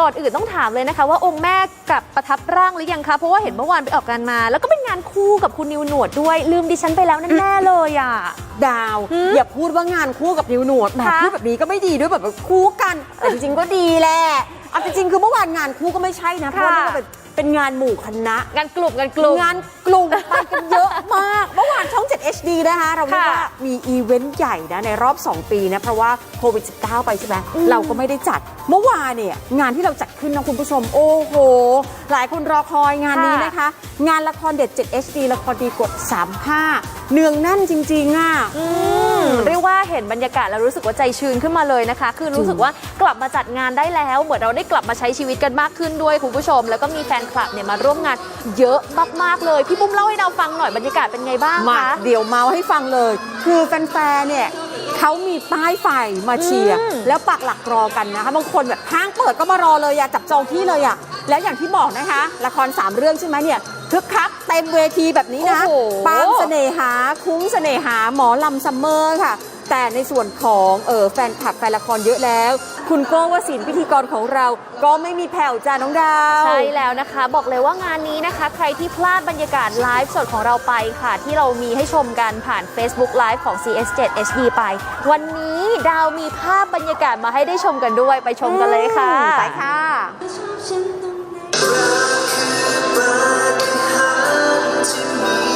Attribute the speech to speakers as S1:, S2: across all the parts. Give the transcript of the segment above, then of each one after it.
S1: ก่อนอื่นต้องถามเลยนะคะ ว่าองค์แม่กลับประทับร่างหรือยังคะเพราะว่าเห็นเมื่อวานไปออกงานมา แล้วก็เป็นงานคู่กับคุณนิวหนวดด้วย ลืมดิฉันไปแล้วแน่ๆเลยอะ
S2: ดาว
S1: หืม
S2: อย่าพูดว่างานคู่กับนิวหนวดแหม
S1: คะ
S2: พูดแบบนี้ก็ไม่ดีด้วยแบบคู่กันแต่จริงๆก็ดีแหละเอาจริงๆคือเมื่อวานงานคู่ก็ไม่ใช่นะเพราะว่านี่ก็เป็น เป็นงานหมู่คณะ
S1: งานกลุ่มงานกลุ่ม
S2: งานกลุ่มไปกันเยอะมาก เมื่อวานช่อง 7 HD นะคะ เราเรียกว่า
S1: ค่ะ
S2: มีอีเวนต์ใหญ่นะ ในรอบ 2 ปีนะ เพราะว่าโควิด -19 ไปใช่ไหมเราก็ไม่ได้จัด เมื่อวานเนี่ย งานที่เราจัดขึ้นนะคุณผู้ชม โอ้โห หลายคนรอคอยงานนี้นะคะ งานละครเด็ด 7 HD ละครดีกด 35 เนืองแน่นจริงๆอะ
S1: อืม เรียกว่าเห็นบรรยากาศแล้วรู้สึกว่าใจชื้นขึ้นมาเลยนะคะ คือรู้สึกว่ากลับมาจัดงานได้แล้ว เหมือนเราได้กลับมาใช้ชีวิตกันมากขึ้นด้วยคุณผู้ชม แล้วก็มีแฟนคลับเนี่ยมาร่วมงานเยอะมากๆเลย พี่ปุ้มเล่าให้เราฟังหน่อยบรรยากาศเป็นไงบ้าง
S2: มา
S1: คะ
S2: เดี๋ยวเมาให้ฟังเลย คือแฟนๆ เนี่ยเขามีป้ายไฟมาเชียร์
S1: อืม
S2: แล้วปักหลักรอกันนะคะ บางคนแบบห้างเปิดก็มารอเลยอยากจับจองที่เลยอะแล้วอย่างที่บอกนะคะ ละคร 3 เรื่องใช่ไหมเนี่ย คึกคักเต็มเวทีแบบนี้นะ
S1: โอ้โห
S2: ปามเสน่หา คุ้งเสน่หา หมอลำซัมเมอร์ค่ะ แต่ในส่วนของเออแฟนคลับแฟนละครเยอะแล้ว คุณโก้วสินพิธีกรของเราก็ไม่มีแผ่วจ้าน้องดาว
S1: ใช่แล้วนะคะ บอกเลยว่างานนี้นะคะ ใครที่พลาดบรรยากาศไลฟ์สดของเราไปค่ะ ที่เรามีให้ชมกันผ่าน Facebook Live ของ CS7 HD ไป วันนี้ดาวมีภาพบรรยากาศมาให้ได้ชมกันด้วยไปชมกันเลยค่ะ
S2: ไปค่ะ
S1: ห
S3: to me.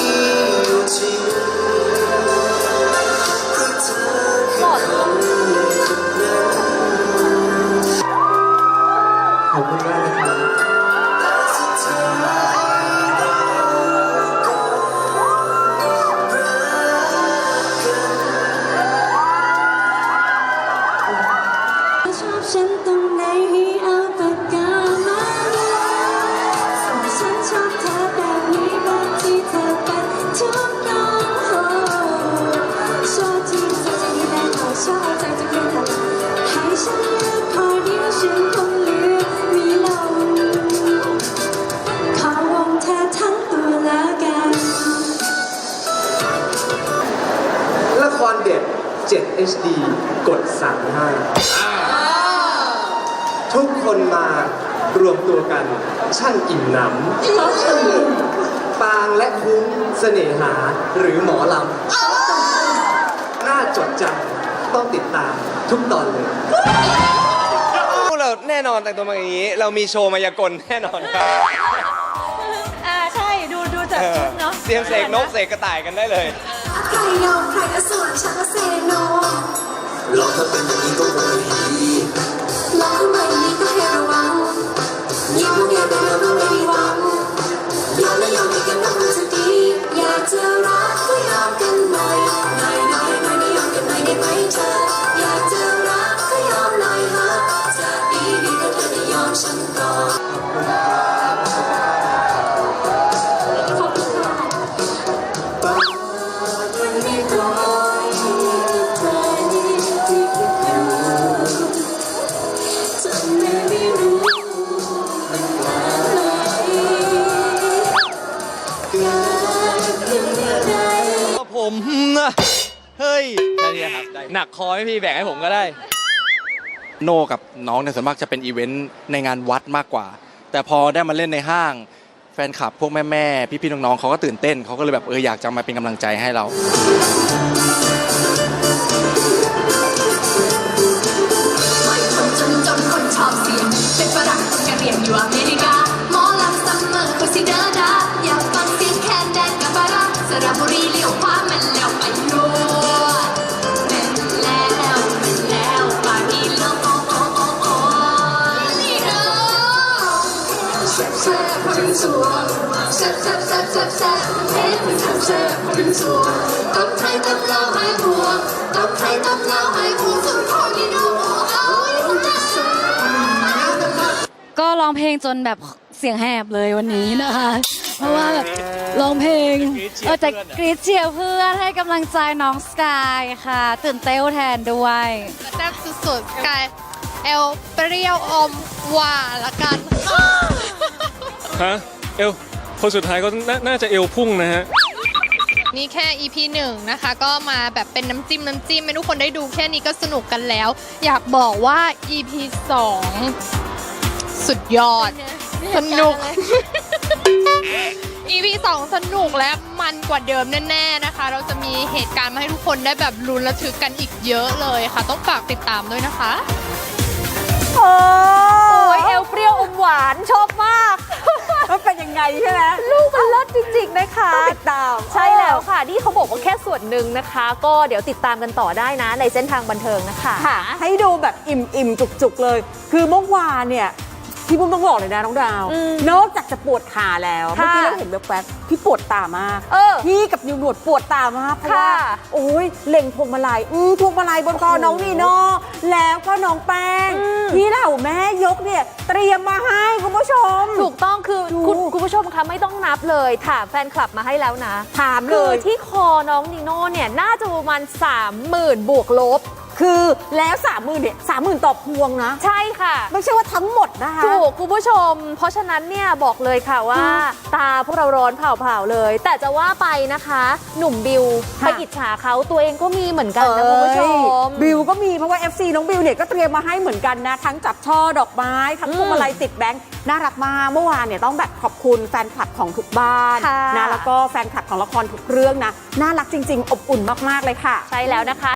S3: 7 HD กด35ทุกคนมารวมตัวกัน ช่างอิ่มหนำปางและคุ้งเสน่หาหรือหมอลำน่าจดจำต้องติดตามทุกตอนเลย
S4: พวกเราแน่นอนแต่งตัวมาอย่างนี้ เรามีโชว์มายากลแน่นอนครับ
S5: อ่าใช่ดูดูจาก
S4: เออ
S5: ชุดเนาะ
S4: เตรียมเสกนกเสกกระต่ายกันได้เลย
S6: ใคร ยอมใครก็ส่วนฉันก็เซโน
S7: ลอกถ้าเป็นอย่างนี้ก็คงไม่ดี
S4: ผมนะเฮ้ยแค่นี้ครับหนักคอไหมพี่แบ่งให้ผมก็ได้ โนกับน้องเนี่ยส่วนมากจะเป็นอีเวนต์ในงานวัดมากกว่า แต่พอได้มาเล่นในห้าง แฟนคลับพวกแม่ๆพี่ๆน้องๆเขาก็ตื่นเต้นเขาก็เลยแบบเอออยากจะมาเป็นกำลังใจให้เรา
S6: แซ่บพอเป็นสวงแซ่บแซ่บแซ่บแซ่บแซ่บเอ๊ะมันแซ่บแซ่บพอเป็นสวงตบไทยตบลาวให้บวกตบไทยตบลาวให้บวกสุดโคตรลีโดเอาอีกแล้ว
S5: ก็ร้องเพลงจนแบบเสียงแหบเลยวันนี้นะคะ เพราะว่าแบบร้องเพลงเออแต่กรีดเชียร์เพื่อนให้กำลังใจน้องสกายค่ะ ตื่นเต้นแทนด้วย
S8: แซ่บสุดๆกายเอลเปรี้ยวอมหวานละกัน
S9: ฮะเอวคนสุดท้ายก็น่าน่าจะเอวพุ่งนะฮะ
S8: นี่แค่ EP หนึ่งนะคะ ก็มาแบบเป็นน้ำจิ้มน้ำจิ้มให้ทุกคนได้ดูแค่นี้ก็สนุกกันแล้ว อยากบอกว่า EP 2สุดยอด สนุก EP 2 สนุกและมันกว่าเดิมแน่ๆนะคะ เราจะมีเหตุการณ์มาให้ทุกคนได้แบบลุ้นระทึกกันอีกเยอะเลยค่ะ ต้องฝากติดตามด้วยนะคะ
S2: ไงใช่ไหม
S1: ลูกมันเลิศจริง ๆ นะคะ
S2: ต้องติดตาม
S1: ใช่แล้วค่ะ นี่เขาบอกว่าแค่ส่วนหนึ่งนะคะ ก็เดี๋ยวติดตามกันต่อได้นะ ในเส้นทางบันเทิงนะคะ
S2: ค่ะให้ดูแบบอิ่มอิ่มจุกจุกๆ เลย คือเมื่อวานเนี่ย พี่บุ้มต้องบอกเลยนะน้องดาว
S1: อืม
S2: นอกจากจะปวดขาแล้วเมื่อ
S1: ค่ะ
S2: กี้เราเห็นแบบแป๊บๆพี่ปวดตามาก
S1: เออ
S2: พี่กับนิวหนวดปวดตามากเพราะว่า
S1: ค่ะ
S2: โอ้ยเล็งพวงมาลัยอือพวงมาลัยบนคอน้องนีโน่แล้วก็น้องแป้ง
S1: อืม
S2: ที่เหล่าแม่ยกเนี่ย เตรียมมาให้คุณผู้ชม
S1: ถูกต้องคือ
S2: ดู
S1: คุณคุณผู้ชมคะไม่ต้องนับเลยถามแฟนคลับมาให้แล้วนะ
S2: ถามเล
S1: คือยที่คอน้องนีโน่เนี่ย น่าจะประมาณ 30,000 บวกลบ
S2: คือแล้วสามหมื่นเนี่ยสามหมื่นต่อพวงนะ
S1: ใช่ค่ะ
S2: ไม่ใช่ว่าทั้งหมดนะคะ
S1: ถูกคุณผู้ชม เพราะฉะนั้นเนี่ยบอกเลยค่ะว่า ตาพวกเราร้อนเผาๆเลย แต่จะว่าไปนะคะ หนุ่มบิว
S2: ค่ะ
S1: ไปอิจฉาเขาตัวเองก็มีเหมือนกันนะคุณผู้ช
S2: เอ้ย
S1: ม
S2: บิวก็มีเพราะว่า FC น้องบิวเนี่ยก็เตรียมมาให้เหมือนกันนะ ทั้งจับช่อดอกไม้ ทั้งพวงมาลัยติดแบงค์น่ารักมากเมื่อวานเนี่ยต้องแบบขอบคุณแฟนคลับของทุกบ้าน
S1: ค่ะ
S2: นะแล้วก็แฟนคลับของละครทุกเรื่องนะน่ารักจริง ๆ อบอุ่นมากๆเลยค่ะ
S1: ใช่แล้วนะคะ